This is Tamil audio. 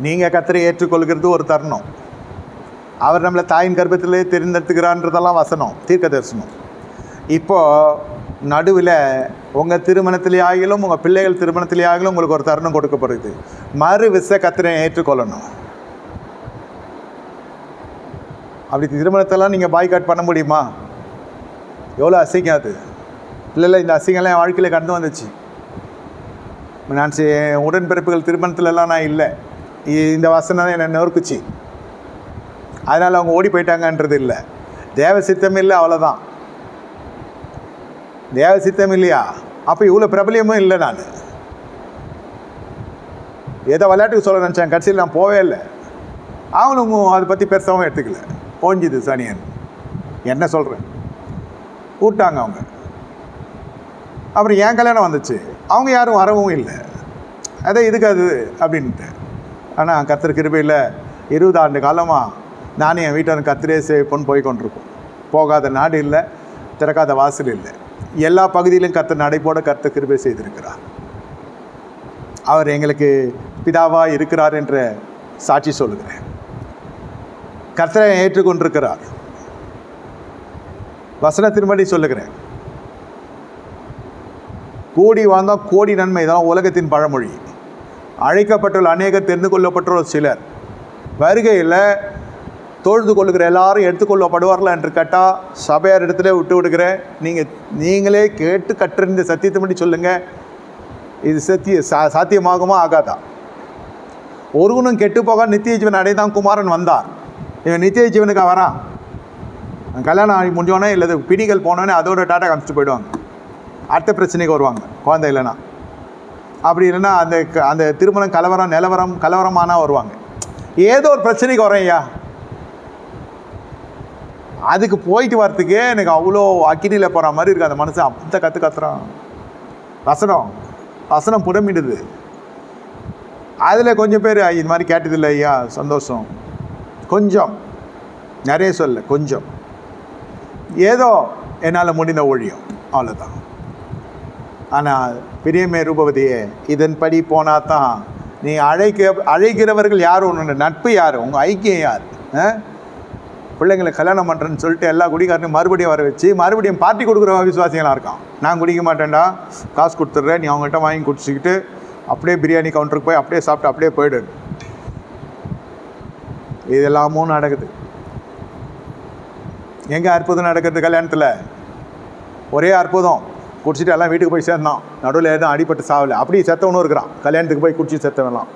நீங்கள் கத்தரை ஏற்றுக்கொள்கிறது ஒரு தருணம். அவர் நம்மளை தாயின் கர்ப்பத்திலே தெரிந்தெடுத்துக்கிறான்றதெல்லாம் வசனம் தீர்க்க தரிசனம் இப்போ நடுவில் உங்கள் திருமணத்திலே ஆகிலும் உங்கள் பிள்ளைகள் திருமணத்திலே ஆகிலும் உங்களுக்கு ஒரு தருணம் கொடுக்கப்படுது. மறு விச கத்திரையை ஏற்றுக்கொள்ளணும். அப்படி திருமணத்தெல்லாம் நீங்கள் பாய்காட் பண்ண முடியுமா? எவ்வளோ அசிங்கம் அது. இல்லை இல்லை இந்த அசிங்கம்லாம் என் வாழ்க்கையில் கடந்து வந்துச்சு. நான் செ- என் உடன்பிறப்புகள் திருமணத்துலலாம் நான் இல்லை. இந்த வசனம் தான் என்னை நொறுக்குச்சு. அதனால் அவங்க ஓடி போயிட்டாங்கன்றது இல்லை. தேவ சித்தம் இல்லை அவ்வளோதான் தேவ சித்தம் இல்லையா? அப்போ இவ்வளோ பிரபலியமும் இல்லை நான். ஏதோ விளையாட்டுக்கு சொல்ல நினச்சேன் கடைசியில் நான் போவே இல்லை. அவனும் அதை பற்றி பெருசாகவும் எடுத்துக்கல. ஓஞ்சிது சனியன். என்ன சொல்கிறேன் கூப்பிட்டாங்க அவங்க. அப்புறம் என் கல்யாணம் வந்துச்சு. அவங்க யாரும் வரவும் இல்லை. அதை இதுக்கு அது அப்படின்ட்டு. ஆனால் கத்திர கிருபையில் இருபது ஆண்டு காலமாக நானும் என் வீட்டான கத்திரே சேவிப்போன்னு போய் கொண்டிருக்கோம். போகாத நாடு இல்லை திறக்காத வாசல் இல்லை. எல்லா பகுதியிலும் கத்த நடைபோட கத்த கிருபை செய்திருக்கிறார். அவர் எங்களுக்கு பிதாவாக இருக்கிறார் என்ற சாட்சி சொல்லுகிறேன். கர்த்தரை ஏற்றுக்கொண்டிருக்கிறார். வசனத்தின்படி சொல்லுகிறேன். கூடி வாழ்ந்தால் கோடி நன்மை தான் உலகத்தின் பழமொழி. அழைக்கப்பட்டுள்ள அநேக தெரிந்து கொள்ளப்பட்டுள்ள சிலர். வருகையில் தொழுது கொள்ளுகிற எல்லாரும் எடுத்துக்கொள்ளப்படுவார்களா என்று கேட்டால் சபையார் இடத்துல விட்டு விடுகிறேன். நீங்கள் நீங்களே கேட்டு கற்றிருந்த மட்டும் சொல்லுங்கள் இது சத்திய சா சாத்தியமாகுமா ஆகாதா? ஒருவனும் கெட்டு போக நித்திய ஜீவன் அடைதான் குமாரன் வந்தார் இவன் நித்திய ஜீவனுக்கு வரான்? கல்யாணம் ஆகி முடிஞ்சோடனே இல்லை பிடிகள் போனோடனே அதோட டாட்டா காமிச்சிட்டு போயிடுவாங்க. அடுத்த பிரச்சனைக்கு வருவாங்க. குழந்தை இல்லைன்னா. அப்படி இல்லைன்னா அந்த க- அந்த திருமணம் கலவரம் நிலவரம் கலவரமானா வருவாங்க. ஏதோ ஒரு பிரச்சனைக்கு வரேன் ஐயா அதுக்கு போயிட்டு வரத்துக்கே எனக்கு அவ்வளோ அக்கினியில் போகிற மாதிரி இருக்குது அந்த மனுஷன் அப்பத்த கற்று கத்துறான். வசனம். வசனம் புடமிடுது. அதில் கொஞ்சம் பேர் இது மாதிரி கேட்டதில்லை ஐயா. சந்தோஷம். கொஞ்சம். நிறைய சொல்ல கொஞ்சம். ஏதோ என்னால் முடிந்த ஒழியும் அவ்வளோதான் ஆனால் பிரியமே ரூபவதியே இதன்படி போனால் தான் நீ அழைக்க அழைக்கிறவர்கள் யார்? உன்னோட நட்பு யார்? உங்கள் ஐக்கியம் யார்? ஆ? பிள்ளைங்களை கல்யாணம் பண்ணுறேன்னு சொல்லிட்டு எல்லா குடிகாரனையும் மறுபடியும் வர வச்சு மறுபடியும் பார்ட்டி கொடுக்குற விசுவாசிகளாக இருக்கான். நான் குடிக்க மாட்டேன்டா. காசு கொடுத்துட்றேன். நீ அவங்ககிட்ட வாங்கி குடிச்சிக்கிட்டு அப்படியே பிரியாணி கவுண்டருக்கு போய் அப்படியே சாப்பிட்டு அப்படியே போயிடு. இதெல்லாமும் நடக்குது. எங்கே அற்புதம் நடக்கிறது கல்யாணத்தில்? ஒரே அற்புதம். குடிச்சிட்டு எல்லாம் வீட்டுக்கு போய் சேர்ந்தான். நடுவில் எதுவும் அடிபட்டு சாவலை அப்படியே செத்தவனும் இருக்கிறான். கல்யாணத்துக்கு போய் குடிச்சு செத்தவன்லாம்.